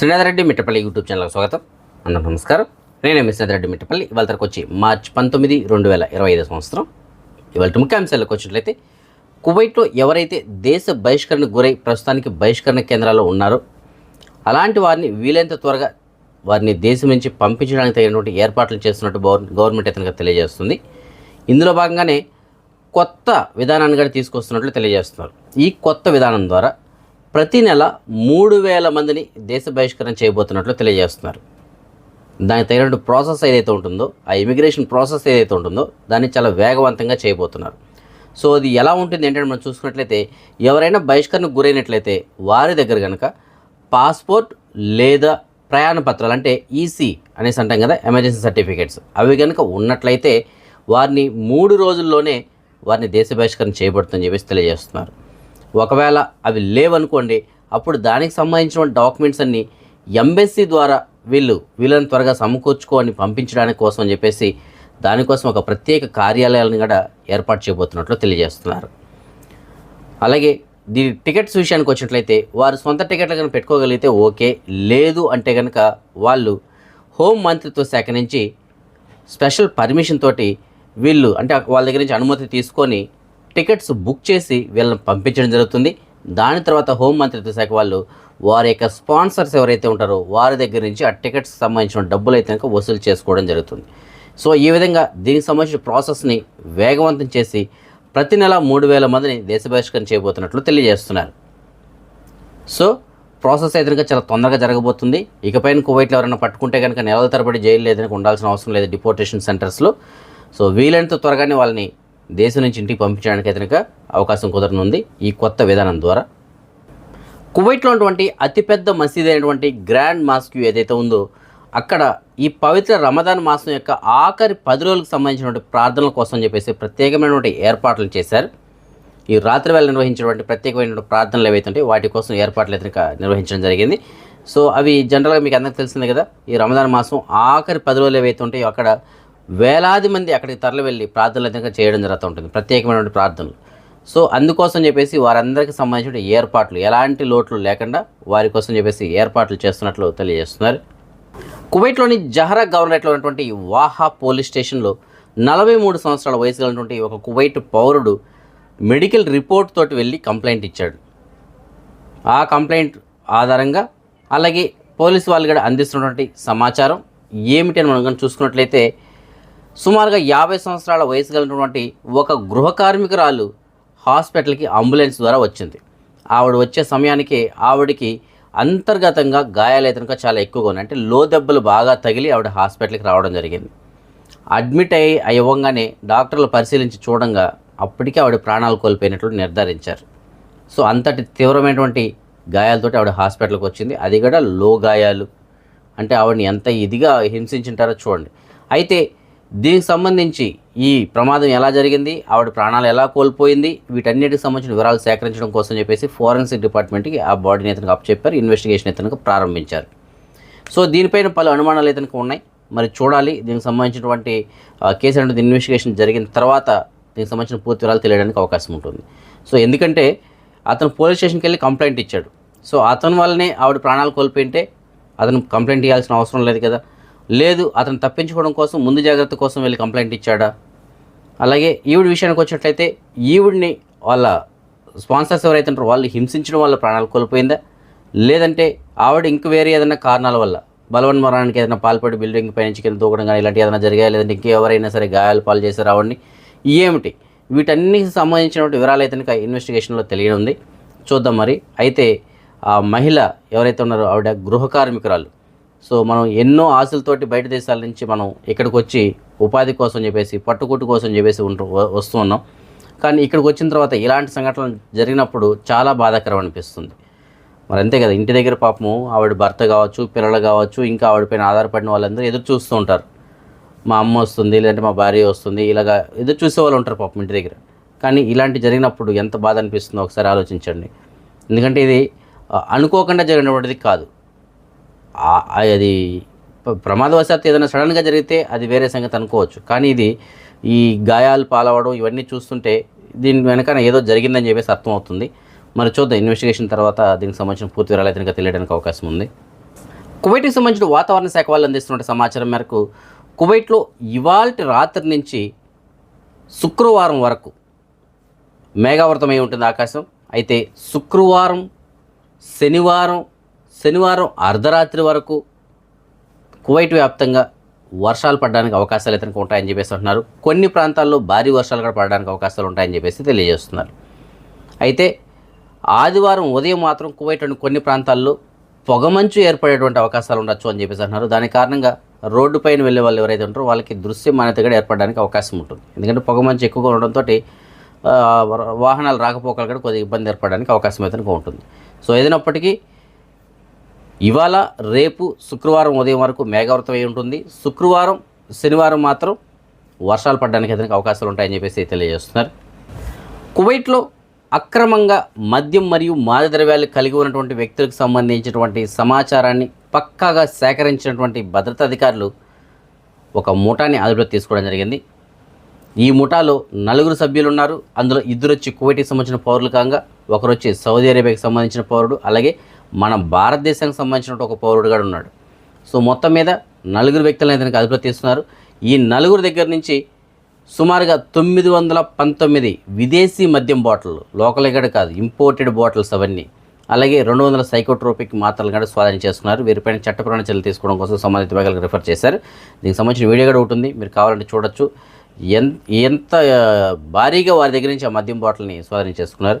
Srinath Reddy Mittapalli YouTube ఛానల్కి స్వాగతం. అన్న నమస్కారం. నేనే మీ శ్రీనాథ్ రెడ్డి మిట్టపల్లి. ఇవాళ తరకు వచ్చి మార్చ్ పంతొమ్మిది రెండు వేల ఇరవై ఐదు సంవత్సరం. ఇవాళ ముఖ్యాంశాలకు వచ్చినట్లయితే కువైట్లో ఎవరైతే దేశ బహిష్కరణకు గురై ప్రస్తుతానికి బహిష్కరణ కేంద్రాల్లో ఉన్నారో అలాంటి వారిని వీలైనంత త్వరగా వారిని దేశం నుంచి పంపించడానికి తగినటువంటి ఏర్పాట్లు చేస్తున్నట్టు గవర్నమెంట్ ఇతనికి తెలియజేస్తుంది. ఇందులో భాగంగానే కొత్త విధానాన్ని కూడా తీసుకొస్తున్నట్లు తెలియజేస్తున్నారు. ఈ కొత్త విధానం ద్వారా ప్రతి నెల మూడు వేల మందిని దేశ బహిష్కరణ చేయబోతున్నట్లు తెలియజేస్తున్నారు. దానికి తగినట్టు ప్రాసెస్ ఏదైతే ఉంటుందో ఆ ఇమిగ్రేషన్ ప్రాసెస్ ఏదైతే ఉంటుందో దాన్ని చాలా వేగవంతంగా చేయబోతున్నారు. సో అది ఎలా ఉంటుంది ఏంటంటే మనం చూసుకున్నట్లయితే ఎవరైనా బహిష్కరణకు గురైనట్లయితే వారి దగ్గర కనుక పాస్పోర్ట్ లేదా ప్రయాణ పత్రాలు అంటే ఈసీ అనేసి అంటాం కదా ఎమర్జెన్సీ సర్టిఫికేట్స్. అవి కనుక ఉన్నట్లయితే వారిని మూడు రోజుల్లోనే వారిని దేశ బహిష్కరణ చేయబడుతుందని చెప్పేసి తెలియజేస్తున్నారు. ఒకవేళ అవి లేవనుకోండి అప్పుడు దానికి సంబంధించిన డాక్యుమెంట్స్ అన్నీ ఎంబెస్సీ ద్వారా వీళ్ళు వీళ్ళని త్వరగా సమకూర్చుకొని పంపించడానికి కోసం అని చెప్పేసి దానికోసం ఒక ప్రత్యేక కార్యాలయాలను కూడా ఏర్పాటు చేయబోతున్నట్లు తెలియజేస్తున్నారు. అలాగే దీని టికెట్స్ విషయానికి వచ్చినట్లయితే వారు సొంత టికెట్లు కనుక పెట్టుకోగలిగితే ఓకే లేదు అంటే కనుక వాళ్ళు హోం మంత్రిత్వ శాఖ నుంచి స్పెషల్ పర్మిషన్ తోటి వీళ్ళు అంటే వాళ్ళ దగ్గర నుంచి అనుమతి తీసుకొని టికెట్స్ బుక్ చేసి వీళ్ళని పంపించడం జరుగుతుంది. దాని తర్వాత హోం మంత్రిత్వ శాఖ వాళ్ళు వారి యొక్క స్పాన్సర్స్ ఎవరైతే ఉంటారో వారి దగ్గర నుంచి ఆ టికెట్స్ సంబంధించిన డబ్బులు అయితే కనుక వసూలు చేసుకోవడం జరుగుతుంది. సో ఈ విధంగా దీనికి సంబంధించిన ప్రాసెస్ని వేగవంతం చేసి ప్రతి నెల మూడు వేల మందిని దేశ బహిష్కరణ చేయబోతున్నట్లు తెలియజేస్తున్నారు. సో ప్రాసెస్ అయితే కనుక చాలా తొందరగా జరగబోతుంది. ఇకపైన కువైట్లో ఎవరైనా పట్టుకుంటే కనుక నెలల తరబడి జైలు లేదని ఉండాల్సిన అవసరం లేదు డిపోర్టేషన్ సెంటర్స్లో. సో వీలైనంత త్వరగానే వాళ్ళని దేశం నుంచి ఇంటికి పంపించడానికి అయితే కనుక అవకాశం కుదరనుంది ఈ కొత్త విధానం ద్వారా. కువైట్లో ఉన్నటువంటి అతిపెద్ద మసీద్ అయినటువంటి గ్రాండ్ మాస్క్ ఏదైతే ఉందో అక్కడ ఈ పవిత్ర రమదాన్ మాసం యొక్క ఆఖరి పది రోజులకు సంబంధించినటువంటి ప్రార్థనల కోసం చెప్పేసి ప్రత్యేకమైనటువంటి ఏర్పాట్లు చేశారు. ఈ రాత్రి వేళ నిర్వహించినటువంటి ప్రత్యేకమైనటువంటి ప్రార్థనలు ఏవైతే ఉంటాయో వాటి కోసం ఏర్పాట్లు అయితే నిర్వహించడం జరిగింది. సో అవి జనరల్గా మీకు అందరికీ తెలిసిందే కదా ఈ రమదాన్ మాసం ఆఖరి పది రోజులు ఏవైతే ఉంటాయో అక్కడ వేలాది మంది అక్కడికి తరలి వెళ్ళి ప్రార్థనలు చేయడం జరుగుతూ ఉంటుంది. ప్రత్యేకమైనటువంటి ప్రార్థనలు. సో అందుకోసం చెప్పేసి వారందరికీ సంబంధించిన ఏర్పాట్లు ఎలాంటి లోట్లు లేకుండా వారి కోసం చెప్పేసి ఏర్పాట్లు చేస్తున్నట్లు తెలియజేస్తున్నారు. కువైట్లోని జహరా గవర్నరేట్లో ఉన్నటువంటి వాహా పోలీస్ స్టేషన్లో నలభై మూడు సంవత్సరాల వయసు కలిగినటువంటి ఒక కువైట్ పౌరుడు మెడికల్ రిపోర్ట్ తోటి వెళ్ళి కంప్లైంట్ ఇచ్చాడు. ఆ కంప్లైంట్ ఆధారంగా అలాగే పోలీసు వాళ్ళు కూడా అందిస్తున్నటువంటి సమాచారం ఏమిటి అని మనం చూసుకున్నట్లయితే సుమారుగా యాభై సంవత్సరాల వయసు కలిగినటువంటి ఒక గృహ కార్మికురాలు హాస్పిటల్కి అంబులెన్స్ ద్వారా వచ్చింది. ఆవిడ వచ్చే సమయానికి ఆవిడకి అంతర్గతంగా గాయాలు చాలా ఎక్కువగా ఉన్నాయి అంటే లో దెబ్బలు బాగా తగిలి ఆవిడ హాస్పిటల్కి రావడం జరిగింది. అడ్మిట్ అయ్యి అవ్వగానే డాక్టర్లు పరిశీలించి చూడంగా అప్పటికే ఆవిడ ప్రాణాలు కోల్పోయినట్లు నిర్ధారించారు. సో అంతటి తీవ్రమైనటువంటి గాయాలతోటి ఆవిడ హాస్పిటల్కి వచ్చింది. అది కూడా లో గాయాలు. అంటే ఆవిడని ఎంత ఇదిగా హింసించుంటారో చూడండి. అయితే దీనికి సంబంధించి ఈ ప్రమాదం ఎలా జరిగింది ఆవిడ ప్రాణాలు ఎలా కోల్పోయింది వీటన్నిటికి సంబంధించిన వివరాలు సేకరించడం కోసం చెప్పేసి ఫోరెన్సిక్ డిపార్ట్మెంట్కి ఆ బాడీని ఇతనికి అప్పచెప్పారు ఇన్వెస్టిగేషన్ ఇతనికి ప్రారంభించారు. సో దీనిపైన పలు అనుమానాలు ఇతనికి ఉన్నాయి మరి చూడాలి. దీనికి సంబంధించినటువంటి కేసు అనేది ఇన్వెస్టిగేషన్ జరిగిన తర్వాత దీనికి సంబంధించిన పూర్తి వివరాలు తెలియడానికి అవకాశం ఉంటుంది. సో ఎందుకంటే అతను పోలీస్ స్టేషన్కి వెళ్ళి కంప్లైంట్ ఇచ్చాడు. సో అతని వల్లనే ఆవిడ ప్రాణాలు కోల్పోయింటే అతను కంప్లైంట్ ఇవ్వాల్సిన అవసరం లేదు కదా. లేదు అతను తప్పించుకోవడం కోసం ముందు జాగ్రత్త కోసం వెళ్ళి కంప్లైంట్ ఇచ్చాడా? అలాగే ఈవిడ విషయానికి వచ్చినట్లయితే ఈవిడిని వాళ్ళ స్పాన్సర్స్ ఎవరైతే ఉంటారో వాళ్ళు హింసించడం వల్ల ప్రాణాలు కోల్పోయిందా? లేదంటే ఆవిడ ఇంక వేరే ఏదైనా కారణాల వల్ల బలవన్ మరణానికి ఏదైనా పాల్పడి బిల్డింగ్ పైనుంచి కింద దూకడం కానీ ఇలాంటి ఏదైనా జరిగాయా? లేదంటే ఇంకెవరైనా సరే గాయాలు పాలు చేశారు ఆవిడని? ఏమిటి? వీటన్నిటికి సంబంధించినటువంటి వివరాలు అయితే కనుక ఇన్వెస్టిగేషన్లో తెలియనుంది. చూద్దాం మరి. అయితే ఆ మహిళ ఎవరైతే ఉన్నారో ఆవిడ గృహ కార్మికురాలు. సో మనం ఎన్నో ఆశలతోటి బయట దేశాల నుంచి మనం ఇక్కడికి వచ్చి ఉపాధి కోసం చెప్పేసి పట్టుకుట్టు కోసం చెప్పేసి ఉంటు వస్తూ ఉన్నాం. కానీ ఇక్కడికి వచ్చిన తర్వాత ఇలాంటి సంఘటనలు జరిగినప్పుడు చాలా బాధాకరం అనిపిస్తుంది. మరి అంతే కదా ఇంటి దగ్గర పాపము ఆవిడ భర్త కావచ్చు పిల్లలు కావచ్చు ఇంకా ఆవిడపైన ఆధారపడిన వాళ్ళందరూ ఎదురు చూస్తూ ఉంటారు. మా అమ్మ వస్తుంది లేదంటే మా భార్య వస్తుంది ఇలాగా ఎదురు చూసే వాళ్ళు ఉంటారు పాపం ఇంటి దగ్గర. కానీ ఇలాంటి జరిగినప్పుడు ఎంత బాధ అనిపిస్తుందో ఒకసారి ఆలోచించండి. ఎందుకంటే ఇది అనుకోకుండా జరిగినటువంటిది కాదు. అది ప్రమాదవశాత్తు ఏదైనా సడన్గా జరిగితే అది వేరే సంగతి అనుకోవచ్చు. కానీ ఇది ఈ గాయాలు పాలవడం ఇవన్నీ చూస్తుంటే దీని వెనకన ఏదో జరిగిందని చెప్పేసి అర్థమవుతుంది. మరి చూద్దాం ఇన్వెస్టిగేషన్ తర్వాత దీనికి సంబంధించిన పూర్తి వివరాలు అయితే తెలియడానికి అవకాశం ఉంది. కువైట్కి సంబంధించిన వాతావరణ శాఖ వాళ్ళు అందిస్తున్న సమాచారం మేరకు కువైట్లో ఇవాల్టి రాత్రి నుంచి శుక్రవారం వరకు మేఘావృతమై ఉంటుంది ఆకాశం. అయితే శుక్రవారం శనివారం శనివారం అర్ధరాత్రి వరకు కువైట్ వ్యాప్తంగా వర్షాలు పడడానికి అవకాశాలు ఇతనికి ఉంటాయని చెప్పేసి అంటున్నారు. కొన్ని ప్రాంతాల్లో భారీ వర్షాలు కూడా పడడానికి అవకాశాలు ఉంటాయని చెప్పేసి తెలియజేస్తున్నారు. అయితే ఆదివారం ఉదయం మాత్రం కువైట్ కొన్ని ప్రాంతాల్లో పొగమంచు ఏర్పడేటువంటి అవకాశాలు ఉండొచ్చు అని చెప్పేసి అంటున్నారు. దాని కారణంగా రోడ్డు పైన వెళ్ళే వాళ్ళు ఎవరైతే ఉంటారో వాళ్ళకి దృశ్యమానత కూడా ఏర్పడడానికి అవకాశం ఉంటుంది. ఎందుకంటే పొగమంచు ఎక్కువగా ఉండడంతో వాహనాలు రాకపోకలు కూడా కొద్దిగా ఇబ్బంది ఏర్పడడానికి అవకాశం అయితే ఉంటుంది. సో ఏదైనప్పటికీ ఇవాళ రేపు శుక్రవారం ఉదయం వరకు మేఘావృతం అయి ఉంటుంది. శుక్రవారం శనివారం మాత్రం వర్షాలు పడడానికి అతనికి అవకాశాలు ఉంటాయని చెప్పేసి తెలియజేస్తున్నారు. కువైట్లో అక్రమంగా మద్యం మరియు మాదద్రవ్యాలు కలిగి ఉన్నటువంటి వ్యక్తులకు సంబంధించినటువంటి సమాచారాన్ని పక్కాగా సేకరించినటువంటి భద్రతా అధికారులు ఒక ముఠాని అదుపులో తీసుకోవడం జరిగింది. ఈ ముఠాలో నలుగురు సభ్యులు ఉన్నారు అందులో ఇద్దరు వచ్చి కువైట్కి సంబంధించిన పౌరులు కాగా ఒకరు వచ్చి సౌదీ అరేబియాకి సంబంధించిన పౌరుడు అలాగే మన భారతదేశానికి సంబంధించిన ఒక పౌరుడు ఉన్నాడు. సో మొత్తం మీద నలుగురు వ్యక్తులను ఇతనికి అదుపులో తీస్తున్నారు ఈ నలుగురు దగ్గర నుంచి సుమారుగా తొమ్మిది వందల పంతొమ్మిది విదేశీ మద్యం బాటిల్ లోకల్ ఇక్కడ కాదు ఇంపోర్టెడ్ బాటిల్స్ అవన్నీ అలాగే రెండు వందల సైకోట్రోపిక్ మాత్రలు కూడా స్వాధీనం చేస్తున్నారు వీరిపైన చట్టపరమైన చర్యలు తీసుకోవడం కోసం సంబంధిత విభాగాలకు రిఫర్ చేశారు. దీనికి సంబంధించిన వీడియో కూడా ఉంటుంది మీరు కావాలంటే చూడొచ్చు. ఎంత ఎంత భారీగా వారి దగ్గర నుంచి ఆ మద్యం బాటిల్ని స్వాధీనం చేసుకున్నారు.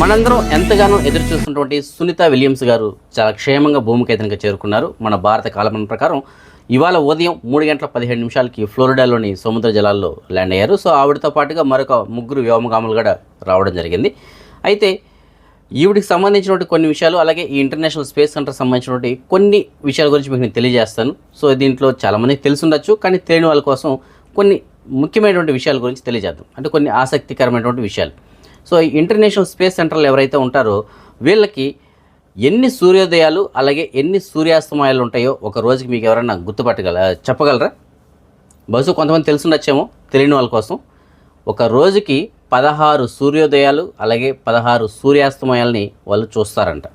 మనందరం ఎంతగానో ఎదురు చూస్తున్నటువంటి సునీత విలియమ్స్ గారు చాలా క్షేమంగా భూమికేతనంగా చేరుకున్నారు. మన భారత కాలమానం ప్రకారం ఇవాళ ఉదయం మూడు గంటల పదిహేడు నిమిషాలకి ఫ్లోరిడాలోని సముద్ర జలాల్లో ల్యాండ్ అయ్యారు. సో ఆవిడతో పాటుగా మరొక ముగ్గురు వ్యోమగాములు కూడా రావడం జరిగింది. అయితే ఈవిడికి సంబంధించినటువంటి కొన్ని విషయాలు అలాగే ఈ ఇంటర్నేషనల్ స్పేస్ సెంటర్ సంబంధించినటువంటి కొన్ని విషయాల గురించి మీకు నేను తెలియజేస్తాను. సో దీంట్లో చాలామందికి తెలిసి ఉండొచ్చు కానీ తెలియని వాళ్ళ కోసం కొన్ని ముఖ్యమైనటువంటి విషయాల గురించి తెలియజేద్దాం. అంటే కొన్ని ఆసక్తికరమైనటువంటి విషయాలు. సో ఈ ఇంటర్నేషనల్ స్పేస్ సెంటర్లు ఎవరైతే ఉంటారో వీళ్ళకి ఎన్ని సూర్యోదయాలు అలాగే ఎన్ని సూర్యాస్తమయాలు ఉంటాయో ఒక రోజుకి మీకు ఎవరైనా గుర్తుపట్టగల చెప్పగలరా? బహుశా కొంతమంది తెలుసుండొచ్చేమో తెలియని వాళ్ళ కోసం. ఒక రోజుకి పదహారు సూర్యోదయాలు అలాగే పదహారు సూర్యాస్తమయాల్ని వాళ్ళు చూస్తారంట.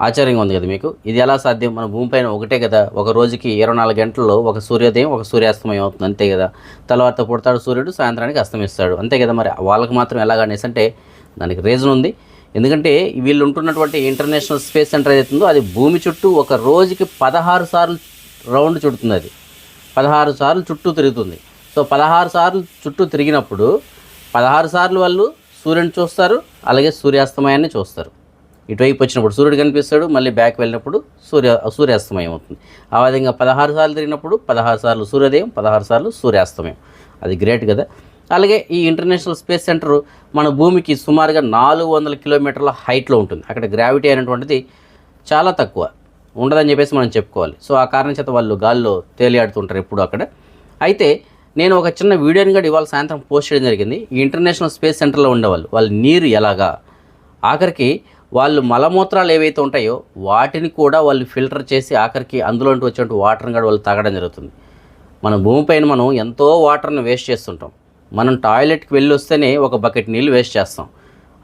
ఆశ్చర్యంగా ఉంది కదా మీకు? ఇది ఎలా సాధ్యం? మన భూమిపైన ఒకటే కదా ఒక రోజుకి ఇరవై నాలుగు గంటల్లో ఒక సూర్యోదయం ఒక సూర్యాస్తమయం అవుతుంది అంతే కదా. తర్వాత పుడతాడు సూర్యుడు సాయంత్రానికి అస్తమిస్తాడు అంతే కదా మరి. వాళ్ళకి మాత్రం ఎలాగనేసి అంటే దానికి రీజన్ ఉంది. ఎందుకంటే వీళ్ళు ఉంటున్నటువంటి ఇంటర్నేషనల్ స్పేస్ సెంటర్ ఏదైతుందో అది భూమి చుట్టూ ఒక రోజుకి పదహారు సార్లు రౌండ్ చుడుతుంది అది. పదహారు సార్లు చుట్టూ తిరుగుతుంది. సో పదహారు సార్లు చుట్టూ తిరిగినప్పుడు పదహారు సార్లు వాళ్ళు సూర్యుని చూస్తారు అలాగే సూర్యాస్తమయాన్ని చూస్తారు. ఇటువైపు వచ్చినప్పుడు సూర్యుడు కనిపిస్తాడు మళ్ళీ బ్యాక్ వెళ్ళినప్పుడు సూర్య సూర్యాస్తమయం అవుతుంది. ఆ విధంగా పదహారు సార్లు తిరిగినప్పుడు పదహారు సార్లు సూర్యోదయం పదహారు సార్లు సూర్యాస్తమయం. అది గ్రేట్ కదా. అలాగే ఈ ఇంటర్నేషనల్ స్పేస్ సెంటర్ మన భూమికి సుమారుగా నాలుగు వందల కిలోమీటర్ల హైట్లో ఉంటుంది. అక్కడ గ్రావిటీ అనేటువంటిది చాలా తక్కువ. ఉండదని చెప్పేసి మనం చెప్పుకోవాలి. సో ఆ కారణం చేత వాళ్ళు గాల్లో తేలియాడుతుంటారు ఎప్పుడు అక్కడ. అయితే నేను ఒక చిన్న వీడియోని కూడా ఇవాళ సాయంత్రం పోస్ట్ చేయడం జరిగింది. ఈ ఇంటర్నేషనల్ స్పేస్ సెంటర్లో ఉండేవాళ్ళు. వాళ్ళ నీరు ఎలాగా? ఆఖరికి వాళ్ళు మలమూత్రాలు ఏవైతే ఉంటాయో వాటిని కూడా వాళ్ళు ఫిల్టర్ చేసి ఆఖరికి అందులో వచ్చేటువంటి వాటర్ని కూడా వాళ్ళు తాగడం జరుగుతుంది. మన భూమిపైన మనం ఎంతో వాటర్ని వేస్ట్ చేస్తుంటాం. మనం టాయిలెట్కి వెళ్ళి వస్తేనే ఒక బకెట్ నీళ్ళు వేస్ట్ చేస్తాం.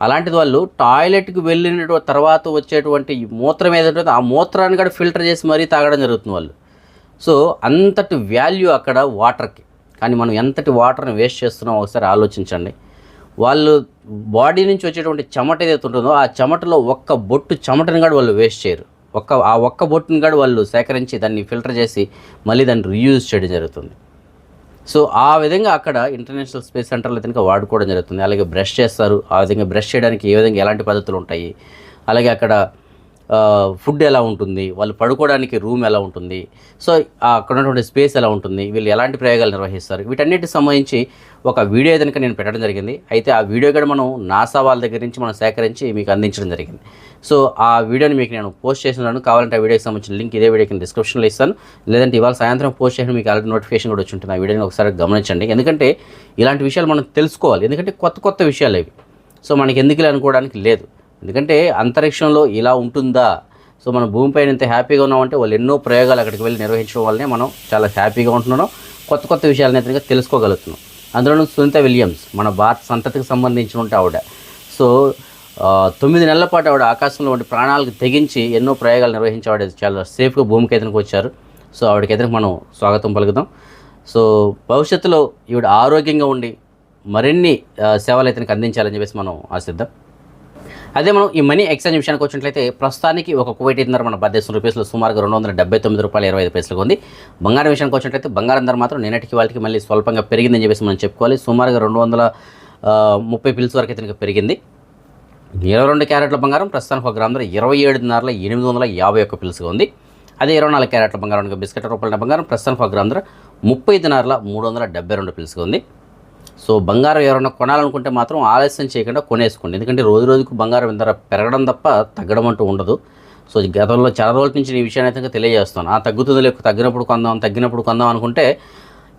అలాంటిది వాళ్ళు టాయిలెట్కి వెళ్ళిన తర్వాత వచ్చేటువంటి మూత్రం ఏదైతే ఆ మూత్రాన్ని కూడా ఫిల్టర్ చేసి మరీ తాగడం జరుగుతుంది వాళ్ళు. సో అంతటి వాల్యూ అక్కడ వాటర్కి కానీ మనం ఎంతటి వాటర్ని వేస్ట్ చేస్తున్నామో ఒకసారి ఆలోచించండి. వాళ్ళు బాడీ నుంచి వచ్చేటువంటి చెమట ఏదైతే ఉంటుందో ఆ చెమటలో ఒక్క బొట్టు చెమటని కూడా వాళ్ళు వేస్ట్ చేయరు. ఒక్క ఆ ఒక్క బొట్టుని కూడా వాళ్ళు సేకరించి దాన్ని ఫిల్టర్ చేసి మళ్ళీ దాన్ని రీయూజ్ చేయడం జరుగుతుంది. సో ఆ విధంగా అక్కడ ఇంటర్నేషనల్ స్పేస్ సెంటర్లో కనుక వాడుకోవడం జరుగుతుంది. అలాగే బ్రష్ చేస్తారు. ఆ విధంగా బ్రష్ చేయడానికి ఏ విధంగా ఎలాంటి పద్ధతులు ఉంటాయి? అలాగే అక్కడ ఫుడ్ ఎలా ఉంటుంది? వాళ్ళు పడుకోవడానికి రూమ్ ఎలా ఉంటుంది? సో అక్కడ ఉన్నటువంటి స్పేస్ ఎలా ఉంటుంది? వీళ్ళు ఎలాంటి ప్రయోగాలు నిర్వహిస్తారు? వీటన్నిటికి సంబంధించి ఒక వీడియో కనుక నేను పెట్టడం జరిగింది. అయితే ఆ వీడియో కూడా మనం నాసా వాళ్ళ దగ్గర నుంచి మనం సేకరించి మీకు అందించడం జరిగింది. సో ఆ వీడియోని మీకు నేను పోస్ట్ చేసినాను కావాలంటే ఆ వీడియోకి సంబంధించిన లింక్ ఇదే వీడియోకి డిస్క్రిప్షన్లో ఇస్తాను. లేదంటే ఇవాళ సాయంత్రం పోస్ట్ చేసిన మీకు ఆల్రెడీ నోటిఫికేషన్ కూడా వచ్చి ఉంటుంది ఆ వీడియోని ఒకసారి గమనించండి. ఎందుకంటే ఇలాంటి విషయాలు మనం తెలుసుకోవాలి. ఎందుకంటే కొత్త కొత్త విషయాలు ఇవి సో మనకి ఎందుకు అనుకోవడానికి లేదు. ఎందుకంటే అంతరిక్షంలో ఇలా ఉంటుందా? సో మనం భూమిపైన ఇంత హ్యాపీగా ఉన్నామంటే వాళ్ళు ఎన్నో ప్రయోగాలు అక్కడికి వెళ్ళి నిర్వహించడం వల్లనే మనం చాలా హ్యాపీగా ఉంటున్నాం. కొత్త కొత్త విషయాలను అతనిగా తెలుసుకోగలుగుతున్నాం. అందులోనూ సునీత విలియమ్స్ మన భారత సంతతికి సంబంధించిన ఉంటే ఆవిడ. సో తొమ్మిది నెలల పాటు ఆవిడ ఆకాశంలో వంటి ప్రాణాలకు తెగించి ఎన్నో ప్రయోగాలు నిర్వహించేవాడు చాలా సేఫ్గా భూమికి ఎదురుకు వచ్చారు. సో ఆవిడకి ఎదురు మనం స్వాగతం పలుకుదాం. సో భవిష్యత్తులో ఈవిడ ఆరోగ్యంగా ఉండి మరిన్ని సేవలు అయితే అందించాలని చెప్పేసి మనం ఆశిద్దాం. అదే మనం ఈ మనీ ఎక్స్చేంజ్ విషయానికి వచ్చినట్లయితే ప్రస్తుతానికి ఒక కువైట్ ధర మన భారతదేశం రూపీస్లో సుమారుగా రెండు వందల డెబ్బై తొమ్మిది రూపాయలు ఇరవై ఐదు పైసలకు ఉంది. బంగారం విషయానికి వచ్చినట్లయితే బంగారం ధర మాత్రం నిన్నటికి వాళ్ళకి మళ్ళీ స్వల్పంగా పెరిగిందని చెప్పేసి మనం చెప్పుకోవాలి. సుమారుగా రెండు వందల ముప్పై పిల్స్ వరకు అయితే పెరిగింది. ఇరవై రెండు క్యారెట్ల బంగారం ప్రస్తుతానికి ఒక గ్రామ ధర ఇరవై ఏడున్నరల ఎనిమిది వందల యాభై ఒక్క పిల్స్గా ఉంది. అదే ఇరవై నాలుగు క్యారెట్ల బంగారం బిస్కెట్ రూపాయల బంగారం ప్రస్తుతానికి ఒక గ్రామ ధర ముప్పై దినార్ల మూడు వందల డెబ్బై రెండు పిల్స్గా ఉంది. సో బంగారం ఎవరైనా కొనాలనుకుంటే మాత్రం ఆలస్యం చేయకుండా కొనేసుకోండి. ఎందుకంటే రోజు రోజుకు బంగారం ధర పెరగడం తప్ప తగ్గడం అంటూ ఉండదు. సో గతంలో చాలా రోజుల నుంచి ఈ విషయాన్ని అయితే తెలియజేస్తాను ఆ తగ్గుతుంది లేక తగ్గినప్పుడు కొందాం తగ్గినప్పుడు కొందాం అనుకుంటే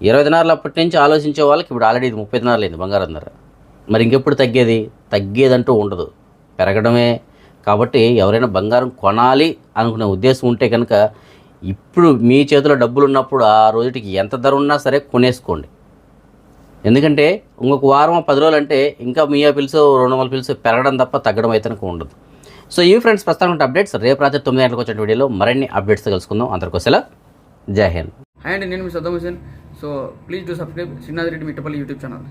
ఇరవై దినారులు అప్పటి నుంచి ఆలోచించే వాళ్ళకి ఇప్పుడు ఆల్రెడీ ఇది ముప్పై దినారులు అయింది బంగారం ధర. మరి ఇంకెప్పుడు తగ్గేది? తగ్గేదంటూ ఉండదు. పెరగడమే. కాబట్టి ఎవరైనా బంగారం కొనాలి అనుకునే ఉద్దేశం ఉంటే కనుక ఇప్పుడు మీ చేతిలో డబ్బులు ఉన్నప్పుడు ఆ రోజుటికి ఎంత ధర ఉన్నా సరే కొనేసుకోండి. ఎందుకంటే ఇంకొక వారం పది రోజులు అంటే ఇంకా మీ పిల్స్ రెండు వందల పిల్స్ పెరగడం తప్ప తగ్గడం అయితే ఉండదు. సో ఈ ఫ్రెండ్స్ ప్రస్తుతం అప్డేట్స్ రేపు రాత్రి తొమ్మిది గంటలకు వచ్చిన వీడియోలో మరిన్ని అప్డేట్స్ కలుసుకుందాం. అందరికోసలా జై హింద్. హాయ్ అండి నేను మీ Saddam Hussein so please do subscribe Srinath Reddy Mittapalli YouTube channel.